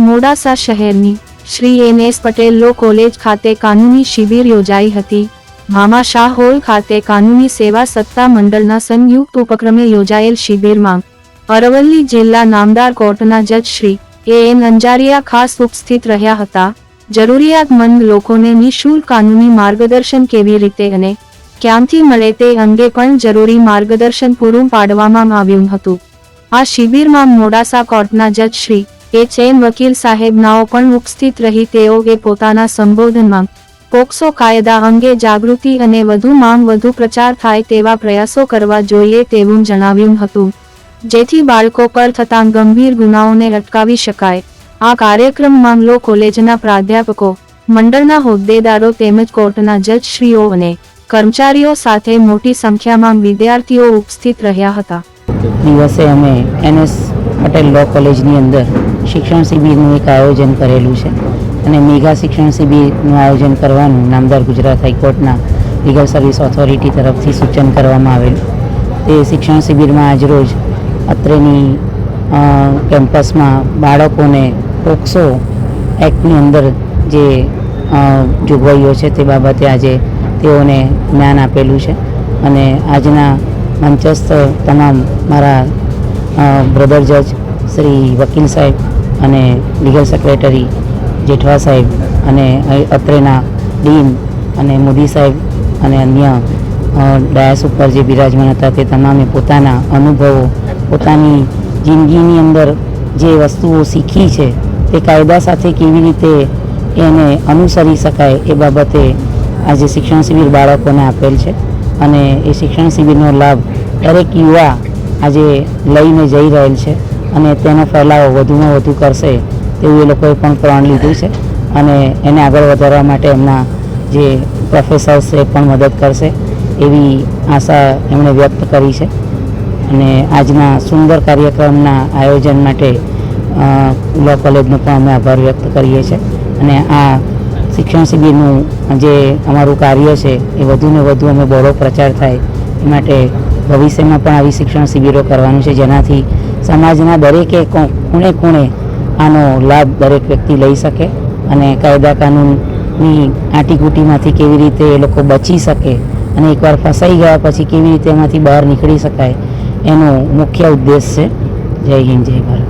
મોડાસા શહેરની Shri N S Patel law college ખાતે કાનૂની શિબિર યોજાઈ હતી. મામા શાહ હોલ ખાતે કાનૂની સેવા સત્તા મંડળના સંયુક્ત ઉપક્રમે યોજાયેલ શિબિરમાં અરવલ્લી જિલ્લા નામદાર કોર્ટના જજ શ્રી એ એન અંજારિયા ખાસ ઉપસ્થિત રહ્યા હતા. જરૂરિયાતમંદ લોકોને નિઃશુલ્ક કાનૂની માર્ગદર્શન કેવી રીતે અને ક્યાંથી મળે તે અંગે પણ જરૂરી માર્ગદર્શન પૂરું પાડવામાં આવ્યું હતું. આ શિબિરમાં મોડાસા કોર્ટના જજ શ્રી એચ ચેન વકીલ સાહેબનાઓ પણ ઉપસ્થિત રહી તેઓએ પોતાના સંબોધનમાં, પોક્સો કાયદા અંગે જાગૃતિ અને વધુમાં વધુ પ્રચાર થાય તેવા પ્રયાસો કરવા જોઈએ તેવું જણાવ્યું હતું. જેથી બાળકો પર થતા ગંભીર ગુનાઓને અટકાવી શકાય. આ કાર્યક્રમમાં લો કોલેજના પ્રાધ્યાપકો, મંડળના હોદ્દેદારો તેમજ કોર્ટના જજશ્રીઓ અને કર્મચારીઓ સાથે મોટી સંખ્યામાં વિદ્યાર્થીઓ ઉપસ્થિત રહ્યા હતા. દિવસે અમે એનએસ પટેલ લો કોલેજની અંદર શિક્ષણ શિબિરનું એક આયોજન કરેલું છે અને મેગા શિક્ષણ શિબિરનું આયોજન કરવાનું નામદાર ગુજરાત હાઈકોર્ટના લીગલ સર્વિસ ઓથોરિટી તરફથી સૂચન કરવામાં આવેલું. તે શિક્ષણ શિબિરમાં આજરોજ અત્રેની કેમ્પસમાં બાળકોને પોક્સો એક્ટની અંદર જે જોગવાઈઓ છે તે બાબતે આજે તેઓને જ્ઞાન આપેલું છે. અને આજના મંચસ્થ તમામ મારા બ્રધર જજ શ્રી વકીલ સાહેબ અને લીગલ સેક્રેટરી જેઠવા સાહેબ અને અત્રેના ડીન અને મોદી સાહેબ અને અન્ય ડાયસ ઉપર જે બિરાજમાન હતા તે તમામે પોતાના અનુભવો, પોતાની જિંદગીની અંદર જે વસ્તુઓ શીખી છે તે કાયદા સાથે કેવી રીતે એને અનુસરી શકાય એ બાબતે આજે શિક્ષણ શિબિર બાળકોને આપેલ છે. અને એ શિક્ષણ શિબિરનો લાભ દરેક યુવા આજે લઈને જઈ રહેલ છે અને તેનો ફેલાવો વધુમાં વધુ કરશે તેવું એ લોકોએ પણ પ્રણ લીધું છે અને એને આગળ વધારવા માટે એમના જે પ્રોફેસર્સ એ પણ મદદ કરશે એવી આશા એમણે વ્યક્ત કરી છે. અને આજના સુંદર કાર્યક્રમના આયોજન માટે લો કોલેજનો પણ અમે આભાર વ્યક્ત કરીએ છીએ. અને આ શિક્ષણ શિબિરનું જે અમારું કાર્ય છે એ વધુને વધુ અમે બહોળો પ્રચાર થાય એ માટે ભવિષ્યમાં પણ આવી શિક્ષણ શિબિરો કરવાનું છે, જેનાથી સમાજના દરેકે ખૂણે ખૂણે આનો લાભ દરેક વ્યક્તિ લઈ શકે અને કાયદા કાનૂનની આંટીકૂટીમાંથી કેવી રીતે એ લોકો બચી શકે અને એકવાર ફસાઈ ગયા પછી કેવી રીતે એમાંથી બહાર નીકળી શકાય એનો મુખ્ય ઉદ્દેશ છે. જય હિન્દ, જય ભારત.